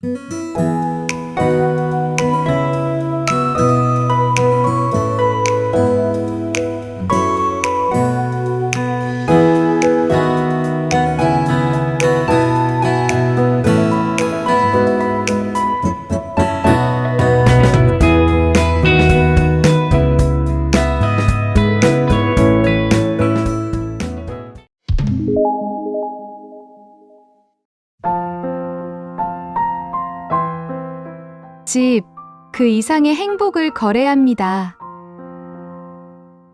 Música 집, 그 이상의 행복을 거래합니다.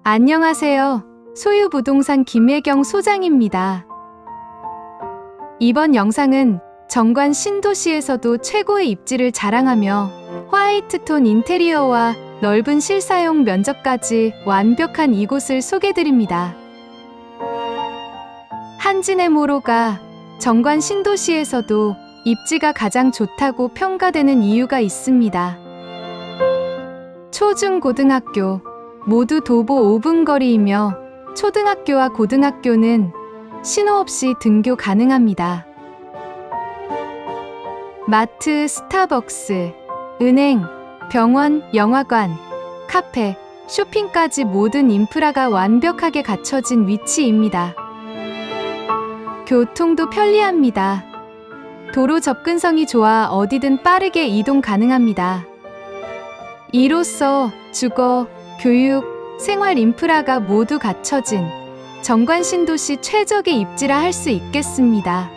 안녕하세요. 소유부동산 김혜경 소장입니다. 이번 영상은 정관 신도시에서도 최고의 입지를 자랑하며 화이트톤 인테리어와 넓은 실사용 면적까지 완벽한 이곳을 소개드립니다. 한진의 모로가 정관 신도시에서도 입지가 가장 좋다고 평가되는 이유가 있습니다. 초중고등학교 모두 도보 5분 거리이며 초등학교와 고등학교는 신호 없이 등교 가능합니다. 마트, 스타벅스, 은행, 병원, 영화관, 카페, 쇼핑까지 모든 인프라가 완벽하게 갖춰진 위치입니다. 교통도 편리합니다. 도로 접근성이 좋아 어디든 빠르게 이동 가능합니다. 이로써 주거, 교육, 생활 인프라가 모두 갖춰진 정관 신도시 최적의 입지라 할 수 있겠습니다.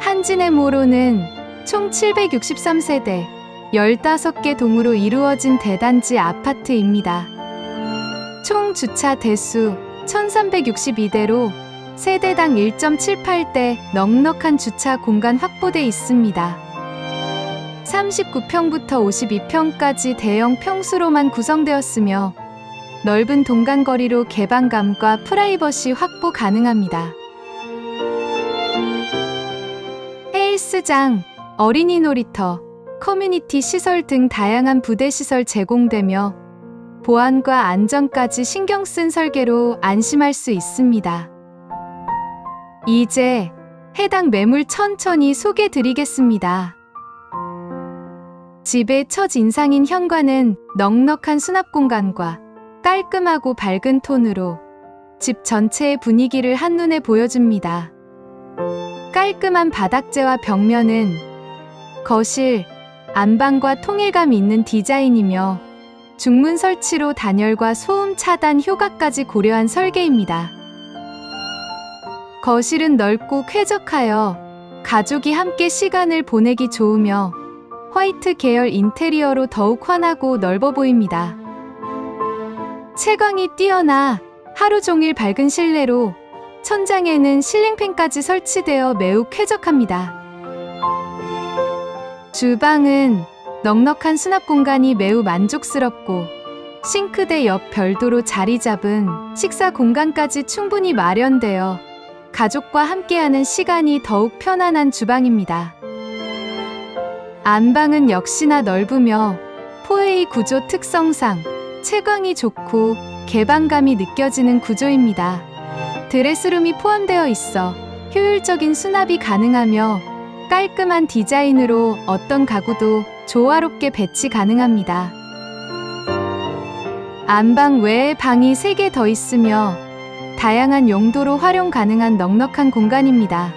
한진의 모로는 총 763세대 15개 동으로 이루어진 대단지 아파트입니다. 총 주차 대수 1362대로 세대당 1.78대 넉넉한 주차 공간 확보돼 있습니다. 39평부터 52평까지 대형 평수로만 구성되었으며 넓은 동간 거리로 개방감과 프라이버시 확보 가능합니다. 헬스장, 어린이 놀이터, 커뮤니티 시설 등 다양한 부대 시설 제공되며 보안과 안전까지 신경 쓴 설계로 안심할 수 있습니다. 이제 해당 매물 천천히 소개 드리겠습니다. 집의 첫 인상인 현관은 넉넉한 수납 공간과 깔끔하고 밝은 톤으로 집 전체의 분위기를 한눈에 보여줍니다. 깔끔한 바닥재와 벽면은 거실, 안방과 통일감 있는 디자인이며 중문 설치로 단열과 소음 차단 효과까지 고려한 설계입니다. 거실은 넓고 쾌적하여 가족이 함께 시간을 보내기 좋으며 화이트 계열 인테리어로 더욱 환하고 넓어 보입니다. 채광이 뛰어나 하루 종일 밝은 실내로 천장에는 실링팬까지 설치되어 매우 쾌적합니다. 주방은 넉넉한 수납 공간이 매우 만족스럽고 싱크대 옆 별도로 자리 잡은 식사 공간까지 충분히 마련되어 가족과 함께하는 시간이 더욱 편안한 주방입니다. 안방은 역시나 넓으며 포웨이 구조 특성상 채광이 좋고 개방감이 느껴지는 구조입니다. 드레스룸이 포함되어 있어 효율적인 수납이 가능하며 깔끔한 디자인으로 어떤 가구도 조화롭게 배치 가능합니다. 안방 외에 방이 3개 더 있으며 다양한 용도로 활용 가능한 넉넉한 공간입니다.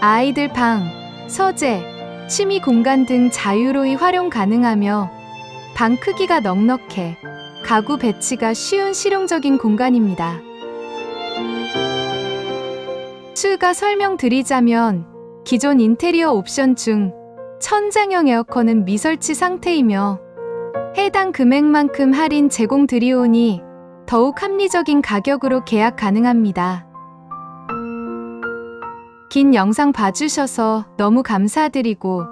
아이들 방, 서재, 취미 공간 등 자유로이 활용 가능하며 방 크기가 넉넉해 가구 배치가 쉬운 실용적인 공간입니다. 추가 설명드리자면 기존 인테리어 옵션 중 천장형 에어컨은 미설치 상태이며 해당 금액만큼 할인 제공드리오니 더욱 합리적인 가격으로 계약 가능합니다. 긴 영상 봐주셔서 너무 감사드리고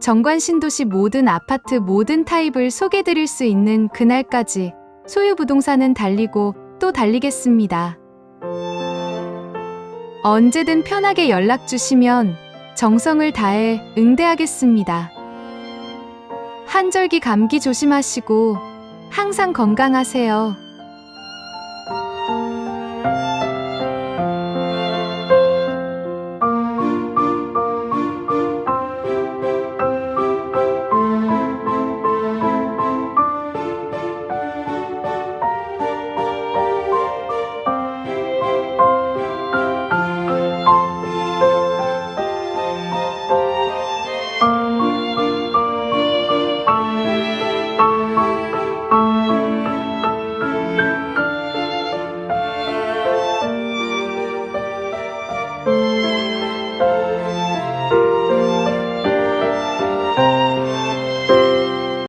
정관 신도시 모든 아파트 모든 타입을 소개드릴 수 있는 그날까지 소유 부동산은 달리고 또 달리겠습니다. 언제든 편하게 연락 주시면 정성을 다해 응대하겠습니다. 한절기 감기 조심하시고 항상 건강하세요.